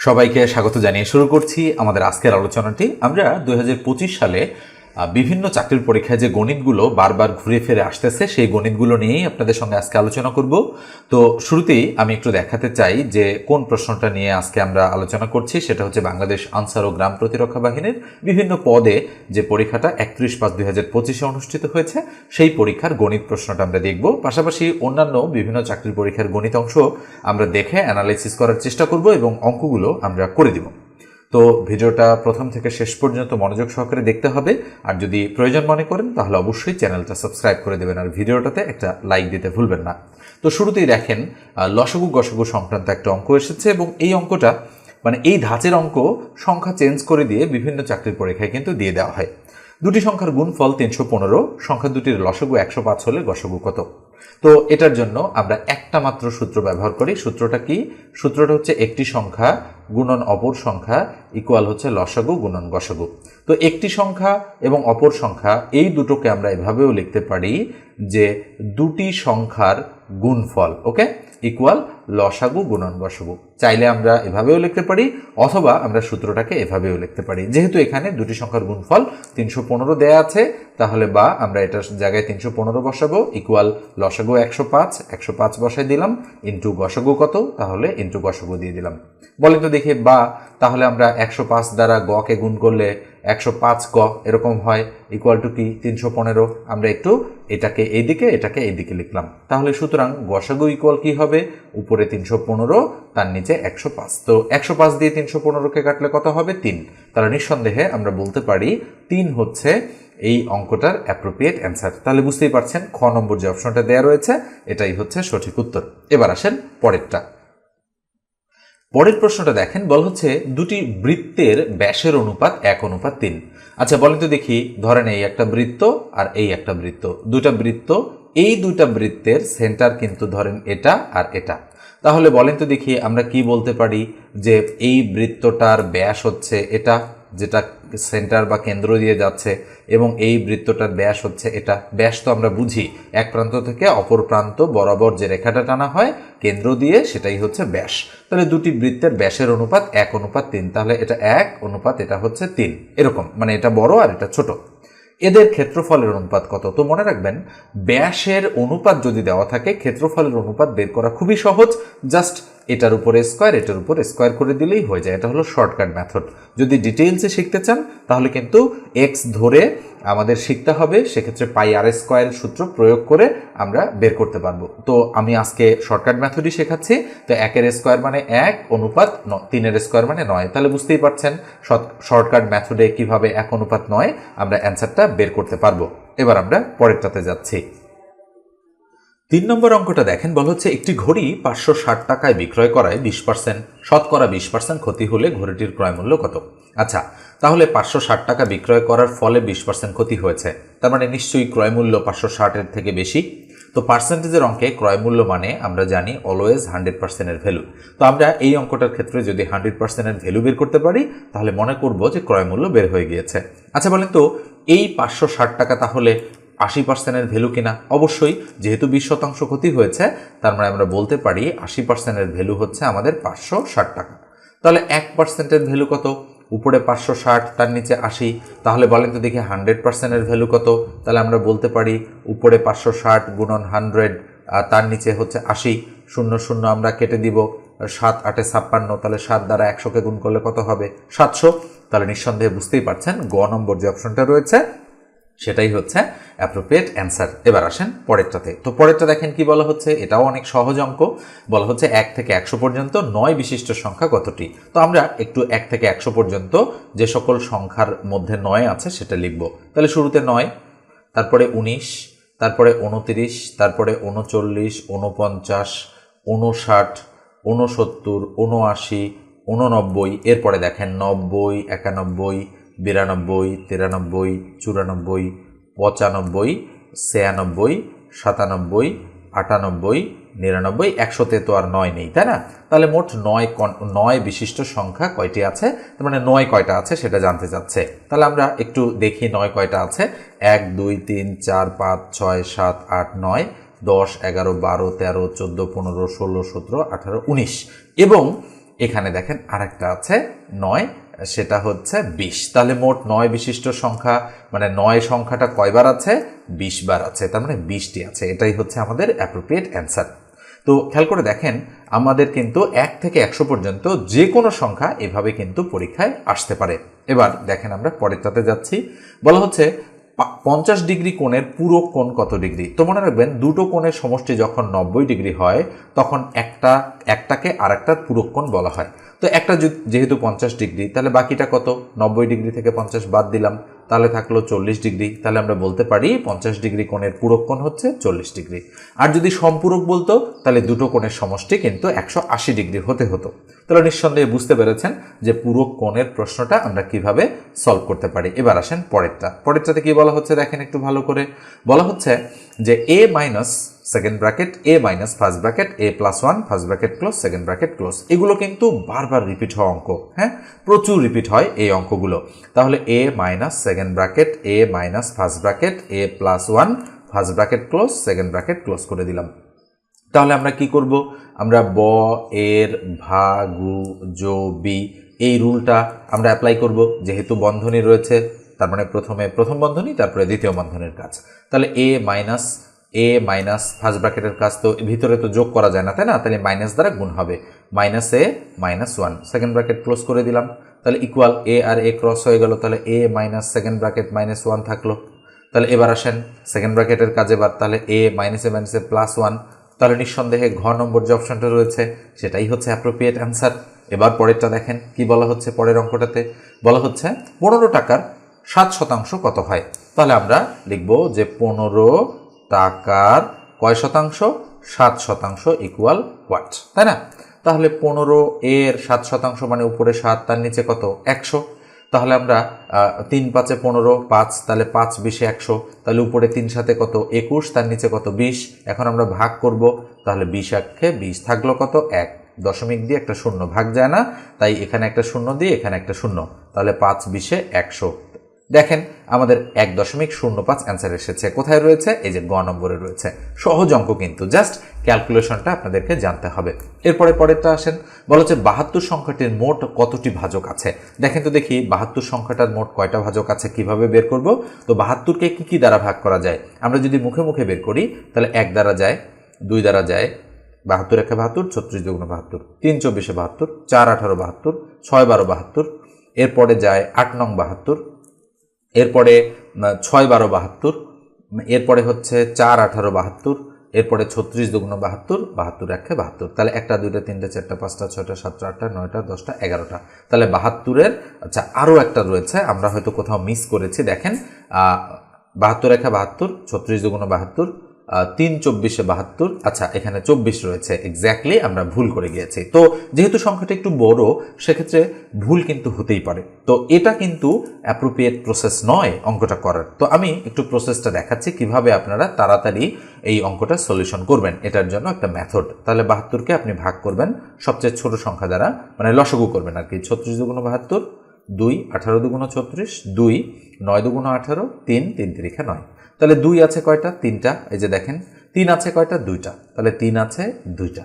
সবাইকে স্বাগত জানিয়ে শুরু করছি আমাদের আজকের আলোচনাটি। আমরা দু হাজার পঁচিশ সালে বিভিন্ন চাকরির পরীক্ষায় যে গণিতগুলো বারবার ঘুরে ফিরে আসতেছে, সেই গণিতগুলো নিয়েই আপনাদের সঙ্গে আজকে আলোচনা করব। তো শুরুতেই আমি একটু দেখাতে চাই যে কোন প্রশ্নটা নিয়ে আজকে আমরা আলোচনা করছি, সেটা হচ্ছে বাংলাদেশ আনসার ও গ্রাম প্রতিরক্ষা বাহিনীর বিভিন্ন পদে যে পরীক্ষাটা একত্রিশ পাঁচ দুই হাজার পঁচিশে অনুষ্ঠিত হয়েছে, সেই পরীক্ষার গণিত প্রশ্নটা আমরা দেখব। পাশাপাশি অন্যান্য বিভিন্ন চাকরির পরীক্ষার গণিত অংশ আমরা দেখে অ্যানালাইসিস করার চেষ্টা করব এবং অঙ্কগুলো আমরা করে দিব। তো ভিডিওটা প্রথম থেকে শেষ পর্যন্ত মনোযোগ সহকারে দেখতে হবে। আর যদি প্রয়োজন মনে করেন, তাহলে অবশ্যই চ্যানেলটা সাবস্ক্রাইব করে দেবেন আর ভিডিওটাতে একটা লাইক দিতে ভুলবেন না। তো শুরুতেই দেখেন লসগু গসগু সংক্রান্ত একটা অঙ্ক এসেছে এবং এই অঙ্কটা মানে এই ধাঁচের অঙ্ক সংখ্যা চেঞ্জ করে দিয়ে বিভিন্ন চাকরির পরীক্ষায় কিন্তু দিয়ে দেওয়া হয়। দুটি সংখ্যার গুণফল তিনশো পনেরো সংখ্যা দুটির লসগু একশো পাঁচ হলে গসগু কত? তো এটার জন্য আমরা একটা মাত্র সূত্র ব্যবহার করি। সূত্রটা কি? সূত্রটা হচ্ছে একটি সংখ্যা গুণন অপর সংখ্যা ইকুয়াল হচ্ছে লসাগু গুণন গসাগু। তো একটি সংখ্যা এবং অপর সংখ্যা, এই দুটোকে আমরা এভাবেও লিখতে পারি যে দুটি সংখ্যার গুণফল, ওকে? ইকুয়াল লসাগু গুণন গসাগু চাইলে আমরা এভাবেও লিখতে পারি, অথবা আমরা সূত্রটাকে এভাবেও লিখতে পারি। যেহেতু এখানে দুটি সংখ্যার গুণফল, তিনশো পনেরো দেয়া আছে, তাহলে বা আমরা এটার জায়গায় তিনশো পনেরো বসাবো ইকুয়াল লসাগু একশো পাঁচ একশো পাঁচ বসাই দিলাম ইন্টু গসাগু কত? তাহলে ইন্টু গসাগু দিয়ে দিলাম। বলে তো দেখি, বা তাহলে আমরা একশো পাঁচ দ্বারা গকে গুণ করলে একশো পাঁচ গ এরকম হয় ইকুয়াল টু কি? তিনশো পনেরো। আমরা একটু এটাকে এইদিকে এটাকে এইদিকে লিখলাম। তাহলে সুতরাং গসাগু ইকুয়াল কি হবে? উপরে তিনশো পনেরো, তার নিচে একশো পাঁচ। তো একশো পাঁচ দিয়ে তিনশো পনেরোকে কাটলে কত হবে? তিন। তাহলে নিঃসন্দেহে আমরা বলতে পারি তিন হচ্ছে এই অঙ্কটার অ্যাপ্রোপ্রিয়েট অ্যান্সার তাহলে বুঝতেই পারছেন, খ নম্বর যে অপশনটা দেওয়া রয়েছে, এটাই হচ্ছে সঠিক উত্তর। এবার আসেন পরেরটা। পরের প্রশ্নটা দেখেন, বল হচ্ছে দুটি বৃত্তের ব্যাসের অনুপাত এক অনুপাত তিন। আচ্ছা বলেন তো দেখি, ধরেন এই একটা বৃত্ত আর এই একটা বৃত্ত। দুটা বৃত্ত, এই দুইটা বৃত্তের সেন্টার কিন্তু ধরেন এটা আর এটা। তাহলে বলেন তো দেখি আমরা কি বলতে পারি যে এই বৃত্তটার ব্যাস হচ্ছে এটা, যেটা সেন্টার বা কেন্দ্র দিয়ে যাচ্ছে, এবং এই বৃত্তটার ব্যাস হচ্ছে এটা। ব্যাস তো আমরা বুঝি, এক প্রান্ত থেকে অপর প্রান্ত বরাবর যে রেখাটা টানা হয়, কেন্দ্র দিয়ে সেটাই হচ্ছে ব্যাস। তাহলে দুটি বৃত্তের ব্যাসের অনুপাত এক অনুপাত তিন, তাহলে এটা এক অনুপাত এটা হচ্ছে তিন। এরকম মানে এটা বড় আর এটা ছোট। এদের ক্ষেত্রফলের অনুপাত কত? তো মনে রাখবেন, ব্যাসের অনুপাত যদি দেওয়া থাকে, ক্ষেত্রফলের অনুপাত বের করা খুবই সহজ। জাস্ট এটার উপরে স্কোয়ার এটার উপর স্কোয়ার করে দিলেই হয়ে যায়। এটা হলো শর্টকাট মেথড যদি ডিটেইলসে শিখতে চান, তাহলে কিন্তু এক্স ধরে আমাদের শিখতে হবে। সেক্ষেত্রে পাই আর স্কোয়ার সূত্র প্রয়োগ করে আমরা বের করতে পারব। তো আমি আজকে শর্টকাট মেথডই শেখাচ্ছি। তো একের স্কোয়ার মানে এক, অনুপাত তিনের স্কোয়ার মানে নয়। তাহলে বুঝতেই পারছেন শর্টকাট মেথডে কীভাবে এক অনুপাত নয়। আমরা অ্যান্সারটা বের করতে পারব। এবার আমরা পরেরটাতে যাচ্ছি। তিন নম্বর অঙ্কটা দেখেন, বলা হচ্ছে একটি ঘড়ি পাঁচশো ষাট টাকায় বিক্রয় করায় বিশ পার্সেন্ট। শতকরা বিশ পার্সেন্ট ক্ষতি হলে ঘড়িটির ক্রয় মূল্য কত? আচ্ছা তাহলে পাঁচশো ষাট টাকা বিক্রয় করার ফলে বিশ পার্সেন্ট ক্ষতি হয়েছে। তার মানে নিশ্চয়ই ক্রয় মূল্য পাঁচশো ষাটের থেকে বেশি। তো পার্সেন্টেজের অঙ্কে ক্রয় মূল্য মানে আমরা জানি অলওয়েজ হান্ড্রেড পার্সেন্টের ভ্যালু তো আমরা এই অঙ্কটার ক্ষেত্রে যদি হান্ড্রেড পার্সেন্টের ভ্যালু বের করতে পারি, তাহলে মনে করব যে ক্রয় মূল্য বের হয়ে গিয়েছে। আচ্ছা বলেন তো, এই পাঁচশো ষাট টাকা তাহলে আশি পার্সেন্টের ভ্যালু কিনা? অবশ্যই, যেহেতু বিশ শতাংশ ক্ষতি হয়েছে, তার মানে আমরা বলতে পারি আশি পার্সেন্টের ভ্যালু হচ্ছে আমাদের পাঁচশো ষাট টাকা। তাহলে এক পার্সেন্টের ভ্যালু কত? উপরে পাঁচশো ষাট, তার নিচে আশি। তাহলে বলেন তো দেখি হান্ড্রেড পার্সেন্টের ভ্যালু কত? তাহলে আমরা বলতে পারি উপরে পাঁচশো ষাট গুণন হান্ড্রেড তার নিচে হচ্ছে আশি। শূন্য শূন্য আমরা কেটে দিব সাত আটে ছাপ্পান্ন, তাহলে সাত দ্বারা একশোকে গুণ করলে কত হবে? সাতশো। তাহলে নিঃসন্দেহে বুঝতেই পারছেন, গ নম্বর যে অপশনটা রয়েছে সেটাই হচ্ছে অ্যাপ্রোপ্রিয়েট অ্যান্সার এবার আসেন পরেরটাতে। তো পরেরটা দেখেন কি বলা হচ্ছে? এটাও অনেক সহজ অঙ্ক। বলা হচ্ছে এক থেকে একশো পর্যন্ত নয় বিশিষ্ট সংখ্যা কতটি? তো আমরা একটু এক থেকে একশো পর্যন্ত যে সকল সংখ্যার মধ্যে নয় আছে সেটা লিখব। তাহলে শুরুতে নয়, তারপরে উনিশ, তারপরে উনতিরিশ, তারপরে উনচল্লিশ, উনপঞ্চাশ, উনষাট, উনসত্তর, উনআশি, উননব্বই, এরপরে দেখেন নব্বই, একানব্বই বিরানব্বই, তিরানব্বই, চুরানব্বই, পঁচানব্বই, ছিয়ানব্বই, সাতানব্বই, আটানব্বই, নিরানব্বই, একশোতে তো আর নয় নেই, তাই না? তাহলে মোট নয় নয় বিশিষ্ট সংখ্যা কয়টি আছে? তার মানে নয় কয়টা আছে সেটা জানতে চাচ্ছে। তাহলে আমরা একটু দেখি নয় কয়টা আছে। এক, দুই, তিন, চার, পাঁচ, ছয়, সাত, আট, নয়, দশ, এগারো, বারো, তেরো, চোদ্দ, পনেরো, ষোলো, সতেরো, আঠারো, উনিশ। এবং এখানে দেখেন আরেকটা আছে নয় সেটা হচ্ছে বিশ। তাহলে মোট নয় বিশিষ্ট সংখ্যা মানে নয় সংখ্যাটা কয়বার আছে? বিশ বার আছে। তার মানে বিশটি আছে। এটাই হচ্ছে আমাদের অ্যাপ্রোপ্রিয়েট অ্যান্সার তো খেয়াল করে দেখেন, আমাদের কিন্তু এক থেকে একশো পর্যন্ত যে কোনো সংখ্যা এভাবে কিন্তু পরীক্ষায় আসতে পারে। এবার দেখেন আমরা পরেরটাতে যাচ্ছি। বলা হচ্ছে পঞ্চাশ ডিগ্রি কোণের পুরো কোণ কত ডিগ্রি? তো মনে রাখবেন, দুটো কোণের সমষ্টি যখন নব্বই ডিগ্রি হয়, তখন একটা, একটাকে আর একটা পুরো কোণ বলা হয়। তো একটা যেহেতু পঞ্চাশ ডিগ্রি, তাহলে বাকিটা কত? নব্বই ডিগ্রি থেকে পঞ্চাশ বাদ দিলাম। তাহলে থাকল চল্লিশ ডিগ্রি। তাহলে আমরা বলতে পারি পঞ্চাশ ডিগ্রি কোণের পূরক কোণ হচ্ছে চল্লিশ ডিগ্রি। আর যদি সম্পূরক বলতো, তাহলে দুটো কোণের সমষ্টি কিন্তু একশো আশি ডিগ্রি হতে হতো। তাহলে নিঃসন্দেহে বুঝতে পেরেছেন যে পূরক কোণের প্রশ্নটা আমরা কীভাবে সলভ করতে পারি। এবার আসেন পরেরটা। পরেরটাতে কি বলা হচ্ছে? দেখেন একটু ভালো করে। বলা হচ্ছে যে A minus second bracket A minus first bracket A plus one first bracket close second bracket close এগুলো কিন্তু বারবার রিপিট হওয়া অঙ্ক হ্যাঁ? প্রচুর রিপিট হয় এই অঙ্কগুলো। তাহলে A minus second bracket A minus first bracket A plus one first bracket close second bracket close করে দিলাম। তাহলে আমরা কি করব? আমরা ব, এর, ভা, গু, জো, বি এই রুলটা আমরা অ্যাপ্লাই করব। যেহেতু বন্ধনী রয়েছে, তার মানে প্রথমে প্রথম বন্ধনী, তারপরে দ্বিতীয় বন্ধনের কাজ। তাহলে A minus A minus first ব্র্যাকেটের কাজ তো ভিতরে তো যোগ করা যায় না, তাই না? তাহলে মাইনাস দ্বারা গুণ হবে। Minus A minus one second bracket close করে দিলাম। তাহলে ইকুয়াল এ আর এ ক্রস হয়ে গেল, তাহলে A minus second bracket minus one থাকল। তাহলে এবার আসেন সেকেন্ড ব্র্যাকেটের কাজে এবার, তাহলে এ মাইনাসে মাইনাসে প্লাস ওয়ান তাহলে নিঃসন্দেহে ঘ নম্বর যে অপশনটা রয়েছে, সেটাই হচ্ছে অ্যাপ্রোপ্রিয়েট অ্যান্সার এবার পরেরটা দেখেন, কি বলা হচ্ছে পরের অঙ্কটাতে? বলা হচ্ছে, পনেরো টাকার সাত শতাংশ কত হয়? তাহলে আমরা লিখব যে পনেরো টাকার কয় শতাংশ? সাত শতাংশ ইকুয়াল হোয়াট তাই না? তাহলে পনেরো এর সাত শতাংশ মানে উপরে সাত, তার নিচে কত? একশো। তাহলে আমরা তিন পাঁচে পনেরো, পাঁচ, তাহলে পাঁচ বিশে একশো। তাহলে উপরে তিন সাথে কত? একুশ, তার নিচে কত? বিশ। এখন আমরা ভাগ করব, তাহলে বিশ একে বিশ থাকল কত? এক দশমিক দিয়ে একটা শূন্য ভাগ যায় না, তাই এখানে একটা শূন্য দিয়ে এখানে একটা শূন্য। তাহলে পাঁচ বিশে একশো। দেখেন, আমাদের এক দশমিক শূন্য পাঁচ অ্যান্সার এসেছে। কোথায় রয়েছে? এই যে গ নম্বরে রয়েছে। সহজ অঙ্ক কিন্তু। জাস্ট ক্যালকুলেশনটা আপনাদেরকে জানতে হবে। এরপরে পরেরটা আসেন। বলা হচ্ছে বাহাত্তর সংখ্যাটির মোট কতটি ভাজক আছে? দেখেন তো দেখি, বাহাত্তর সংখ্যাটার মোট কয়টা ভাজক আছে? কীভাবে বের করব? তো বাহাত্তরকে কি কি দ্বারা ভাগ করা যায়? আমরা যদি মুখে মুখে বের করি, তাহলে এক দ্বারা যায়, দুই দ্বারা যায়, বাহাত্তর একে বাহাত্তর, ছত্রিশ দুগুণ বাহাত্তর, তিন চব্বিশে বাহাত্তর, চার আঠারো বাহাত্তর, ছয় বারো বাহাত্তর, এরপরে যায় আট নং বাহাত্তর এরপরে ছয় বারো বাহাত্তর, এরপরে হচ্ছে চার আঠারো বাহাত্তর, এরপরে ছত্রিশ দুগুণ বাহাত্তর বাহাত্তর একে বাহাত্তর। তাহলে একটা, দুইটা, তিনটা, চারটা, পাঁচটা, ছয়টা, সাতটা, আটটা, নয়টা, দশটা, এগারোটা। তাহলে বাহাত্তরের আচ্ছা আরও একটা রয়েছে, আমরা হয়তো কোথাও মিস করেছি। দেখেন বাহাত্তর একে বাহাত্তর, ছত্রিশ দুগুণ বাহাত্তর তিন চব্বিশে বাহাত্তর। আচ্ছা এখানে চব্বিশ রয়েছে। এক্স্যাক্টলি আমরা ভুল করে গিয়েছি। তো, যেহেতু সংখ্যাটা একটু বড়, সেক্ষেত্রে ভুল কিন্তু হতেই পারে। তো, এটা কিন্তু অ্যাপ্রোপ্রিয়েট প্রসেস নয় অঙ্কটা করার। তো, আমি একটু প্রসেসটা দেখাচ্ছি কীভাবে আপনারা তাড়াতাড়ি এই অঙ্কটা সলিউশন করবেন। এটার জন্য একটা মেথড তাহলে বাহাত্তরকে আপনি ভাগ করবেন সবচেয়ে ছোট সংখ্যা দ্বারা মানে লসগু করবেন আর কি, ছত্রিশ দুগুণ বাহাত্তর। দুই, আঠারো দুগুণ ছত্রিশ দুই, নয় দুগুণ আঠারো, তিন তিন তিরিখা নয়। তাহলে দুই আছে কয়টা? তিনটা। এই যে দেখেন, তিন আছে কয়টা? দুইটা। তাহলে তিন আছে দুইটা।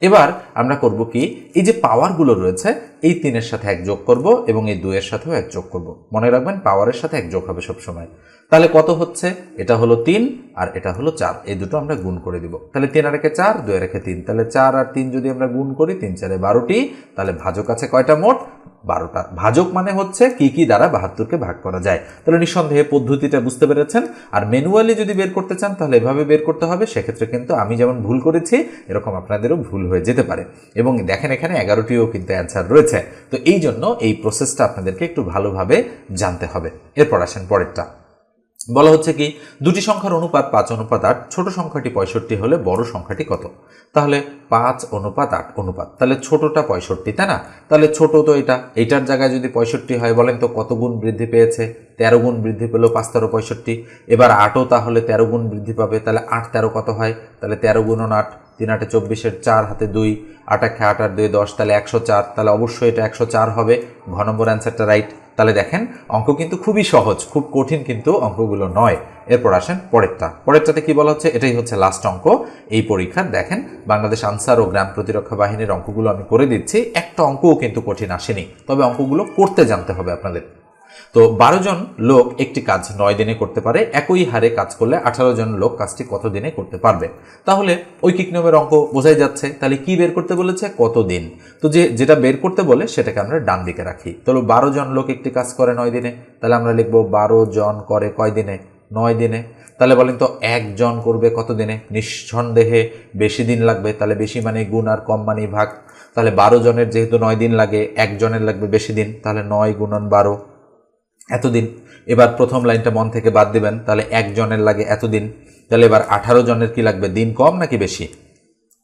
এবার আমরা করব কি? এই যে পাওয়ারগুলো রয়েছে এই তিনের সাথে এক যোগ করব এবং এই দুইয়ের সাথেও এক যোগ করব। মনে রাখবেন, পাওয়ারের সাথে এক যোগ হবে সবসময়। তাহলে কত হচ্ছে? এটা হলো তিন আর এটা হলো চার। এই দুটো আমরা গুণ করে দিব। তাহলে তিন আর একে চার, দুই আর রেখে তিন। তাহলে চার আর তিন যদি আমরা গুণ করি, তিন চারে বারোটি, তাহলে ভাজক আছে কয়টা মোট? বারোটা। ভাজক মানে হচ্ছে কি কি দ্বারা বাহাত্তরকে ভাগ করা যায়। তাহলে নিঃসন্দেহে পদ্ধতিটা বুঝতে পেরেছেন। আর ম্যানুয়ালি যদি বের করতে চান, তাহলে এভাবে বের করতে হবে। সেক্ষেত্রে কিন্তু আমি যেমন ভুল করেছি, এরকম আপনাদেরও ভুল হয়ে যেতে পারে। এবং দেখেন এখানে এগারোটিও কিন্তু অ্যান্সার রয়েছে তো এই জন্য এই প্রসেসটা আপনাদেরকে একটু ভালোভাবে জানতে হবে। এরপর আসেন পরেরটা। বলা হচ্ছে কি, দুটি সংখ্যার অনুপাত পাঁচ অনুপাত আট, ছোট সংখ্যাটি পঁয়ষট্টি হলে বড় সংখ্যাটি কত? তাহলে পাঁচ অনুপাত আট অনুপাত। তাহলে ছোটটা পঁয়ষট্টি, তাই না? তাহলে ছোট তো এটা। এইটার জায়গায় যদি পঁয়ষট্টি হয়, বলেন তো কত গুণ বৃদ্ধি পেয়েছে? তেরো গুণ বৃদ্ধি পেল পাঁচ তেরো পঁয়ষট্টি। এবার আটও তাহলে তেরো গুণ বৃদ্ধি পাবে, তাহলে আট তেরো কত হয়? তাহলে তেরো গুণন আট, তিন আটে চব্বিশের চার, হাতে দুই। আট একে আট আট দুই দশ, তাহলে একশো চার। তাহলে অবশ্যই এটা একশো চার হবে। ঘ নম্বর অ্যান্সারটা রাইট তাহলে দেখেন, অঙ্ক কিন্তু খুবই সহজ, খুব কঠিন কিন্তু অঙ্কগুলো নয়। এরপর আসেন পরেরটা। পরেরটাতে কি বলা হচ্ছে? এটাই হচ্ছে লাস্ট অঙ্ক। এই পরীক্ষার দেখেন, বাংলাদেশ আনসার ও গ্রাম প্রতিরক্ষা বাহিনীর অঙ্কগুলো আমি করে দিচ্ছি। একটা অঙ্কও কিন্তু কঠিন আসেনি। তবে অঙ্কগুলো করতে জানতে হবে আপনাদের। তো বারো জন লোক একটি কাজ নয় দিনে করতে পারে, একই হারে কাজ করলে আঠারো জন লোক কাজটি কত দিনে করতে পারবে? তাহলে ঐকিক নিয়মের অঙ্ক বোঝাই যাচ্ছে। তাহলে কি বের করতে বলেছে? কত দিন? তো যে, যেটা বের করতে বলে সেটাকে আমরা ডান দিকে রাখি। তাহলে বারো জন লোক একটি কাজ করে নয় দিনে, তাহলে আমরা লিখব বারো জন করে কয় দিনে? নয় দিনে। তাহলে বলেন তো একজন করবে কত দিনে? নিঃসন্দেহে বেশি দিন লাগবে, তাহলে বেশি মানে গুণ আর কম মানে ভাগ। তাহলে বারো জনের যেহেতু নয় দিন লাগে একজনের লাগবে বেশি দিন, তাহলে নয় গুণন বারো। এতদিন। এবার প্রথম লাইনটা মন থেকে বাদ দিবেন, তাহলে একজনের লাগে এতদিন। তাহলে এবার আঠারো জনের কি লাগবে? দিন কম নাকি বেশি?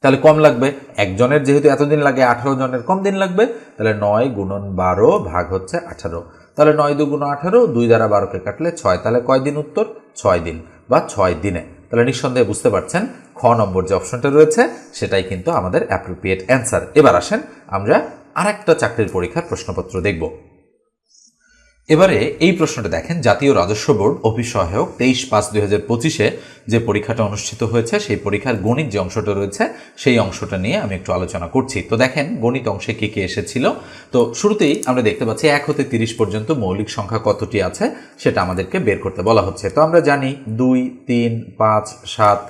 তাহলে কম লাগবে। একজনের যেহেতু এতদিন লাগে, আঠারো জনের কম দিন লাগবে, তাহলে নয় গুণন বারো ভাগ হচ্ছে আঠারো। তাহলে নয় দুগুণ আঠারো, দুই দ্বারা বারোকে কাটলে ছয়। তাহলে কয় দিন উত্তর? ছয় দিন বা ছয় দিনে। তাহলে নিঃসন্দেহে বুঝতে পারছেন, খ নম্বর যে অপশনটা রয়েছে, সেটাই কিন্তু আমাদের অ্যাপ্রোপ্রিয়েট অ্যান্সার এবার আসেন, আমরা আরেকটা চাকরির পরীক্ষার প্রশ্নপত্র দেখব। এবারে এই প্রশ্নটা দেখেন, জাতীয় রাজস্ব বোর্ড, অফিস সহায়ক, তেইশ পাঁচ দুই হাজার পঁচিশে যে পরীক্ষাটা অনুষ্ঠিত হয়েছে, সেই পরীক্ষার গণিত যে অংশটা রয়েছে, সেই অংশটা নিয়ে আমি একটু আলোচনা করছি। তো দেখেন, গণিত অংশে কী কী এসেছিল? তো শুরুতেই আমরা দেখতে পাচ্ছি এক হতে তিরিশ পর্যন্ত মৌলিক সংখ্যা কতটি আছে, সেটা আমাদেরকে বের করতে বলা হচ্ছে। তো আমরা জানি দুই, তিন, পাঁচ, সাত,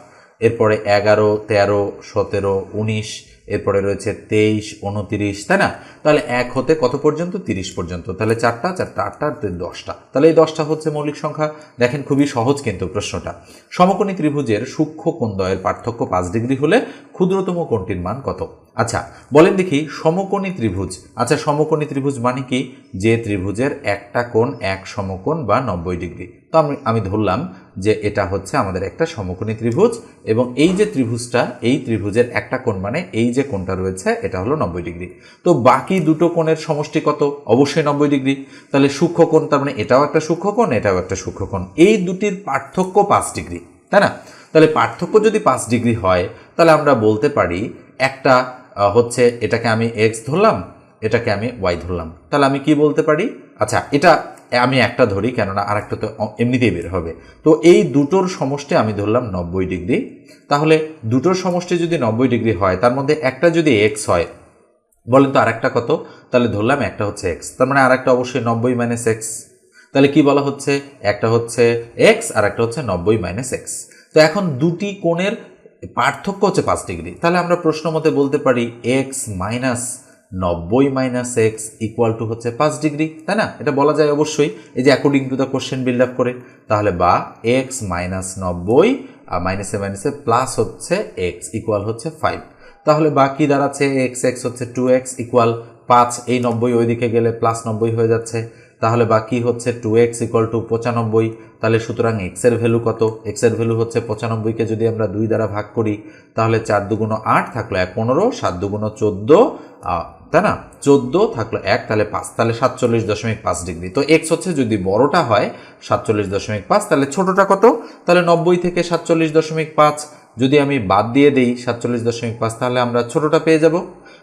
এরপরে এগারো, তেরো, সতেরো, উনিশ এরপরে রয়েছে তেইশ, উনতিরিশ, তাই না? তাহলে এক হতে কত পর্যন্ত? তিরিশ পর্যন্ত। তাহলে চারটা চারটা, আটটা, আর দশটা। তাহলে এই দশটা হচ্ছে মৌলিক সংখ্যা। দেখেন খুবই সহজ কিন্তু প্রশ্নটা। সমকোণী ত্রিভুজের সূক্ষ্ম কোণদ্বয়ের পার্থক্য পাঁচ ডিগ্রি হলে ক্ষুদ্রতম কোণটির মান কত? আচ্ছা বলেন দেখি, সমকোণী ত্রিভুজ। আচ্ছা সমকোণী ত্রিভুজ মানে কি? যে ত্রিভুজের একটা কোণ এক সমকোণ বা নব্বই ডিগ্রি। তো আমি আমি ধরলাম যে এটা হচ্ছে আমাদের একটা সমকোণী ত্রিভুজ এবং এই যে ত্রিভুজটা, এই ত্রিভুজের একটা কোণ মানে এই যে কোণটা রয়েছে, এটা হলো নব্বই ডিগ্রি। তো বাকি দুটো কোণের সমষ্টি কত? অবশ্যই নব্বই ডিগ্রি। তাহলে সূক্ষ্ম কোণ, তার মানে এটাও একটা সূক্ষ্ম কোণ, এটাও একটা সূক্ষ্ম কোণ। এই দুটির পার্থক্য পাঁচ ডিগ্রি, তাই না? তাহলে পার্থক্য যদি পাঁচ ডিগ্রি হয়, তাহলে আমরা বলতে পারি একটা হচ্ছে এটাকে আমি এক্স ধরলাম, এটাকে আমি ওয়াই ধরলাম। তাহলে আমি কি বলতে পারি? আচ্ছা এটা আমি একটা ধরি, কেননা আরেকটা তো এমনিতেই বের হবে। তো এই দুটোর সমষ্টি আমি ধরলাম নব্বই ডিগ্রি। তাহলে দুটোর সমষ্টি যদি নব্বই ডিগ্রি হয়, তার মধ্যে একটা যদি এক্স হয়, বলেন তো আরেকটা কত? তাহলে ধরলাম একটা হচ্ছে এক্স তার মানে আরেকটা অবশ্যই নব্বই মাইনাস এক্স তাহলে কি বলা হচ্ছে? একটা হচ্ছে এক্স আর একটা হচ্ছে নব্বই মাইনাস এক্স তো এখন দুটি কোণের পার্থক্য হচ্ছে পাঁচ ডিগ্রি। তাহলে আমরা প্রশ্ন মতে বলতে পারি এক্স মাইনাস নব্বই মাইনাস এক্স ইকুয়াল টু হচ্ছে পাঁচ ডিগ্রি তাই না? এটা বলা যায় অবশ্যই। এই যে according to the question build up করে, তাহলে বা এক্স মাইনাস নব্বই আর মাইনাসে মাইনাসে প্লাস হচ্ছে এক্স ইকুয়াল হচ্ছে ফাইভ তাহলে বাকি দাঁড়াচ্ছে? এক্স এক্স হচ্ছে টু এক্স ইকুয়াল পাঁচ, এই নব্বই ওইদিকে গেলে প্লাস নব্বই হয়ে যাচ্ছে। তাহলে বাকি হচ্ছে? টু এক্স ইকুয়াল টু পঁচানব্বই। তাহলে সুতরাং এক্সের ভ্যালু কত? এক্সের ভ্যালু হচ্ছে পঁচানব্বইকে যদি আমরা দুই দ্বারা ভাগ করি, তাহলে চার দুগুণ আট থাকল এক পনেরো, সাত দুগুণ চোদ্দ তাই না? চোদ্দ থাকল এক, তাহলে পাঁচ, তাহলে সাতচল্লিশ দশমিক পাঁচ ডিগ্রি। তো এক্স হচ্ছে যদি বড়টা হয় সাতচল্লিশ দশমিক পাঁচ, তাহলে ছোটটা কত? তাহলে নব্বই থেকে সাতচল্লিশ দশমিক পাঁচ। যদি আমি বাদ দিয়ে দিই সাতচল্লিশ দশমিক পাঁচ, তাহলে আমরা ছোটটা পেয়ে যাব।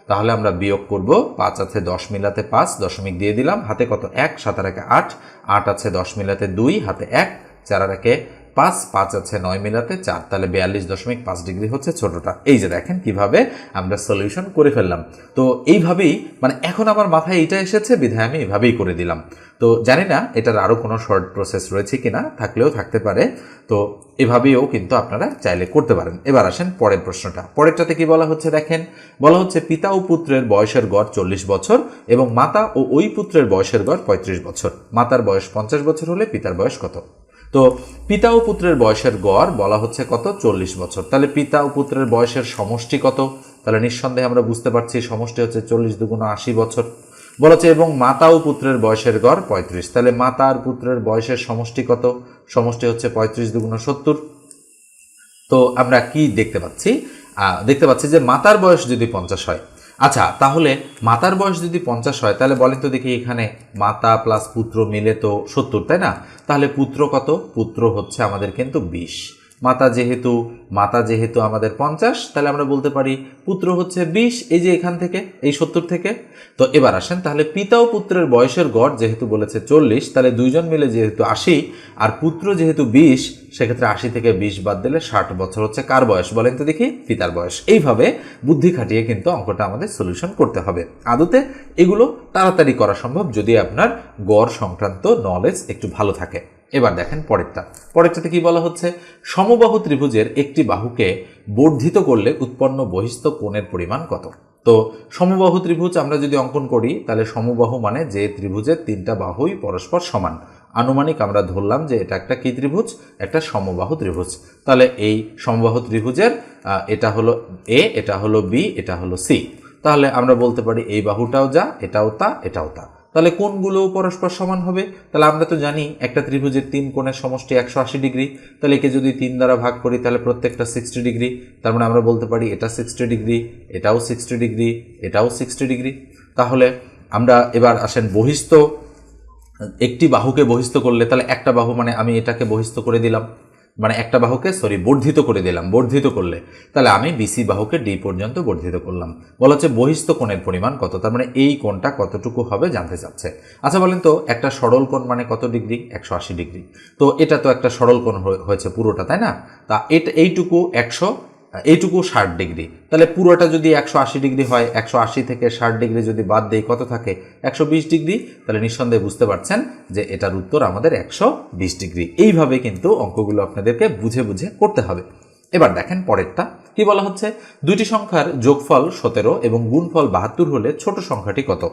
তাহলে আমরা বিয়োগ করব, পাঁচ আছে দশ মিলাতে পাঁচ, দশমিক দিয়ে দিলাম, হাতে কত? এক, সাত আর একে আট আট আছে দশ মিলাতে দুই, হাতে এক, চার একে পাঁচ পাঁচ আছে নয় মিলাতে, চার তাহলে বিয়াল্লিশ দশমিক পাঁচ ডিগ্রি হচ্ছে ছোটটা। এই যে দেখেন কীভাবে আমরা সলিউশন করে ফেললাম। তো এইভাবেই মানে এখন আমার মাথায় এইটা এসেছে, বিধায় আমি এভাবেই করে দিলাম। তো জানি না এটার আরও কোনো শর্ট প্রসেস রয়েছে কিনা, থাকলেও থাকতে পারে। তো এভাবেও কিন্তু আপনারা চাইলে করতে পারেন। এবার আসেন পরের প্রশ্নটা। পরেরটাতে কি বলা হচ্ছে দেখেন? বলা হচ্ছে পিতা ও পুত্রের বয়সের গড় চল্লিশ বছর এবং মাতা ও ওই পুত্রের বয়সের গড় পঁয়ত্রিশ বছর। মাতার বয়স পঞ্চাশ বছর হলে পিতার বয়স কত? তো পিতা ও পুত্রের বয়সের গড় বলা হচ্ছে কত? চল্লিশ বছর। তাহলে পিতা ও পুত্রের বয়সের সমষ্টি কত? তাহলে নিঃসন্দেহে আমরা বুঝতে পারছি সমষ্টি হচ্ছে চল্লিশ দুগুণ আশি বছর। বলা হচ্ছে এবং মাতা ও পুত্রের বয়সের গড় পঁয়ত্রিশ। তাহলে মাতা আর পুত্রের বয়সের সমষ্টি কত? সমষ্টি হচ্ছে পঁয়ত্রিশ দুগুণ সত্তর। তো আমরা কি দেখতে পাচ্ছি? দেখতে পাচ্ছি যে মাতার বয়স যদি পঞ্চাশ হয় আচ্ছা তাহলে মাতার বয়স যদি পঞ্চাশ হয়, তাহলে বলেন তো দেখি এখানে মাতা প্লাস পুত্র মিলে তো সত্তর, তাই না? তাহলে পুত্র কত? পুত্র হচ্ছে আমাদের কিন্তু বিশ। মাতা যেহেতু মাতা যেহেতু আমাদের পঞ্চাশ, তাহলে আমরা বলতে পারি পুত্র হচ্ছে বিশ, এই যে এখান থেকে, এই সত্তর থেকে। তো এবার আসেন, তাহলে পিতা ও পুত্রের বয়সের গড় যেহেতু বলেছে চল্লিশ, তাহলে দুইজন মিলে যেহেতু আশি, আর পুত্র যেহেতু বিশ, সেক্ষেত্রে আশি থেকে বিশ বাদ দিলে ষাট বছর হচ্ছে কার বয়স বলেন তো দেখি? পিতার বয়স। এইভাবে বুদ্ধি খাটিয়ে কিন্তু অঙ্কটা আমাদের সলিউশন করতে হবে। আদতে এগুলো তাড়াতাড়ি করা সম্ভব যদি আপনার গড় সংক্রান্ত নলেজ একটু ভালো থাকে। এবার দেখেন পরেরটা। পরেরটাতে কি বলা হচ্ছে? সমবাহু ত্রিভুজের একটি বাহুকে বর্ধিত করলে উৎপন্ন বহিস্থ কোণের পরিমাণ কত? তো সমবাহু ত্রিভুজ আমরা যদি অঙ্কন করি, তাহলে সমবাহু মানে যে ত্রিভুজের তিনটা বাহুই পরস্পর সমান। আনুমানিক আমরা ধরলাম যে এটা একটা কি ত্রিভুজ? একটা সমবাহু ত্রিভুজ। তাহলে এই সমবাহু ত্রিভুজের এটা হলো এ, এটা হলো বি, এটা হলো সি। তাহলে আমরা বলতে পারি এই বাহুটাও যা, এটাও তা এটাও তা। তাহলে কোণগুলো পরস্পর সমান হবে? তাহলে আমরা তো জানি একটা ত্রিভুজের তিন কোণের সমষ্টি একশো আশি ডিগ্রি। তাহলে একে যদি তিন দ্বারা ভাগ করি, তাহলে প্রত্যেকটা সিক্সটি ডিগ্রি। তার মানে আমরা বলতে পারি, এটা সিক্সটি ডিগ্রি, এটাও সিক্সটি ডিগ্রি, এটাও সিক্সটি ডিগ্রি। তাহলে আমরা এবার আসেন বহিস্থ, একটি বাহুকে বহিস্থ করলে, তাহলে একটা বাহু মানে আমি এটাকে বহিস্থ করে দিলাম। মানে একটা বাহুকে সরি বর্ধিত করে দিলাম, বর্ধিত করলে। তাহলে আমি বিসি বাহুকে ডি পর্যন্ত বর্ধিত করলাম। বলা হচ্ছে বহিস্থ কোণের পরিমাণ কত, তার মানে এই কোণটা কতটুকু হবে জানতে চাচ্ছে। আচ্ছা বলেন তো, একটা সরল কোণ মানে কত ডিগ্রি? একশো আশি ডিগ্রি। তো এটা তো একটা সরল কোণ হয়ে- হয়েছে পুরোটা, তাই না? তা এটা, এইটুকু একশো এইটুকু ষাট ডিগ্রি। তাহলে পুরোটা যদি একশো আশি ডিগ্রি হয়, একশো আশি থেকে ষাট ডিগ্রি যদি বাদ দেই, কত থাকে? একশো বিশ ডিগ্রি। তাহলে নিঃসন্দেহে বুঝতে পারছেন যে এটার উত্তর আমাদের একশো বিশ ডিগ্রি। এইভাবে কিন্তু অঙ্কগুলো আপনাদেরকে বুঝে বুঝে করতে হবে। এবার দেখেন পরেরটা। কি বলা হচ্ছে? দুটি সংখ্যার যোগফল সতেরো এবং গুণফল বাহাত্তর হলে ছোট সংখ্যাটি কত?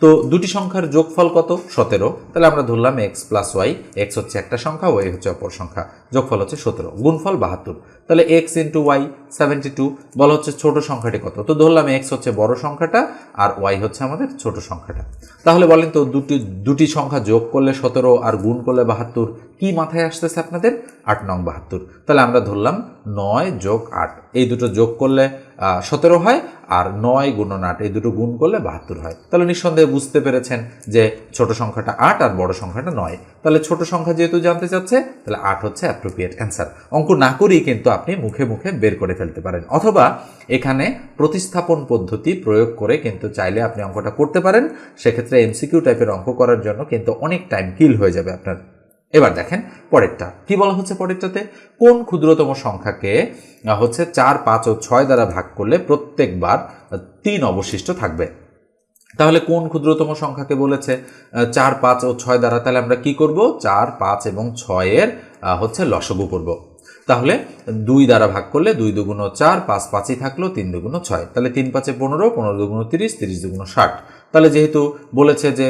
তো দুটি সংখ্যার যোগফল কত? সতেরো। তাহলে আমরা ধরলাম এক্স প্লাস ওয়াই। এক্স হচ্ছে একটা সংখ্যা, ওয়াই হচ্ছে অপর সংখ্যা। যোগফল হচ্ছে সতেরো। গুণফল বাহাত্তর। তাহলে X into Y seventy two বলা হচ্ছে ছোট সংখ্যাটি কত? তো ধরলাম এক্স হচ্ছে বড় সংখ্যাটা আর ওয়াই হচ্ছে আমাদের ছোট সংখ্যাটা। তাহলে বলেন তো দুটি দুটি সংখ্যা যোগ করলে সতেরো আর গুণ করলে বাহাত্তর, কি মাথায় আসতেছে আপনাদের? আট নং বাহাত্তর। তাহলে আমরা ধরলাম নয় যোগ আট, এই দুটো যোগ করলে সতেরো হয় আর নয় গুণন আট, এই দুটো গুণ করলে বাহাত্তর হয়। তাহলে নিঃসন্দেহে বুঝতে পেরেছেন যে ছোট সংখ্যাটা আট আর বড় সংখ্যাটা নয়। তাহলে ছোট সংখ্যা যেহেতু জানতে চাচ্ছে, তাহলে আট হচ্ছে অ্যাপ্রোপ্রিয়েট অ্যান্সার অঙ্ক না করেই কিন্তু আপনি মুখে মুখে বের করে ফেলতে পারেন। অথবা এখানে প্রতিস্থাপন পদ্ধতি প্রয়োগ করে কিন্তু চাইলে আপনি অঙ্কটা করতে পারেন। সেক্ষেত্রে এমসিকিউ টাইপের অঙ্ক করার জন্য কিন্তু অনেক টাইম কিল হয়ে যাবে আপনার। এবার দেখেন পরেরটা। কি বলা হচ্ছে পরেরটাতে? কোন ক্ষুদ্রতম সংখ্যাকে হচ্ছে চার, পাঁচ ও ছয় দ্বারা ভাগ করলে প্রত্যেকবার তিন অবশিষ্ট থাকবে। তাহলে কোন ক্ষুদ্রতম সংখ্যাকে বলেছে? চার, পাঁচ ও ছয় দ্বারা তাহলে আমরা কি করব? চার, পাঁচ এবং ছয়ের হচ্ছে লসগু করব। তাহলে দুই দ্বারা ভাগ করলে দুই দুগুণ চার, পাঁচ পাঁচই থাকল তিন দুগুণ ছয়। তাহলে তিন পাঁচে পনেরো পনেরো দুগুণ তিরিশ তিরিশ দুগুণ ষাট। তাহলে যেহেতু বলেছে যে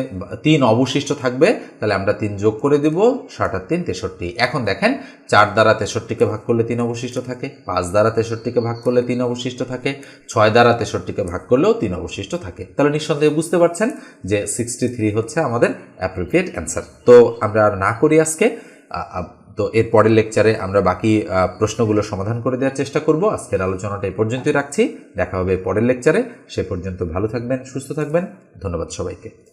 তিন অবশিষ্ট থাকবে, তাহলে আমরা তিন যোগ করে দেব ষাট আর তিন, তেষট্টি। এখন দেখেন, চার দ্বারা তেষট্টিকে ভাগ করলে তিন অবশিষ্ট থাকে, পাঁচ দ্বারা তেষট্টিকে ভাগ করলে তিন অবশিষ্ট থাকে, ছয় দ্বারা তেষট্টিকে ভাগ করলেও তিন অবশিষ্ট থাকে। তাহলে নিঃসন্দেহে বুঝতে পারছেন যে সিক্সটি থ্রি হচ্ছে আমাদের অ্যাপ্রোপ্রিয়েট অ্যান্সার তো আমরা আর না করি আজকে তো এর পরের লেকচারে আমরা বাকি প্রশ্নগুলো সমাধান করে দেওয়ার চেষ্টা করব। আজকের আলোচনাটা এই পর্যন্তই রাখছি। দেখা হবে পরের লেকচারে সে পর্যন্ত ভালো থাকবেন, সুস্থ থাকবেন। ধন্যবাদ সবাইকে।